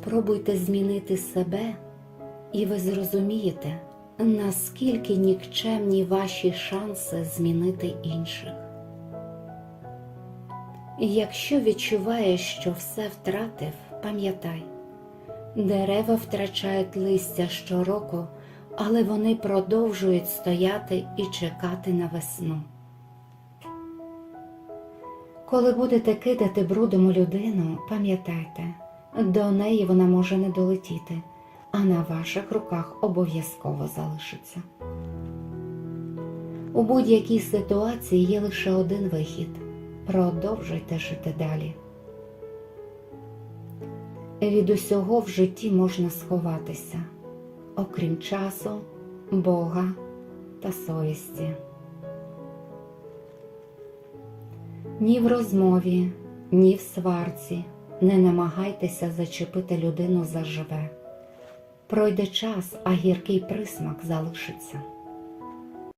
Спробуйте змінити себе, і ви зрозумієте, наскільки нікчемні ваші шанси змінити інших. Якщо відчуваєш, що все втратив, пам'ятай, дерева втрачають листя щороку, але вони продовжують стояти і чекати на весну. Коли будете кидати брудом у людину, пам'ятайте, до неї вона може не долетіти, а на ваших руках обов'язково залишиться. У будь-якій ситуації є лише один вихід продовжуйте жити далі. Від усього в житті можна сховатися, окрім часу, Бога та совісті. Ні в розмові, ні в сварці не намагайтеся зачепити людину заживе. Пройде час, а гіркий присмак залишиться.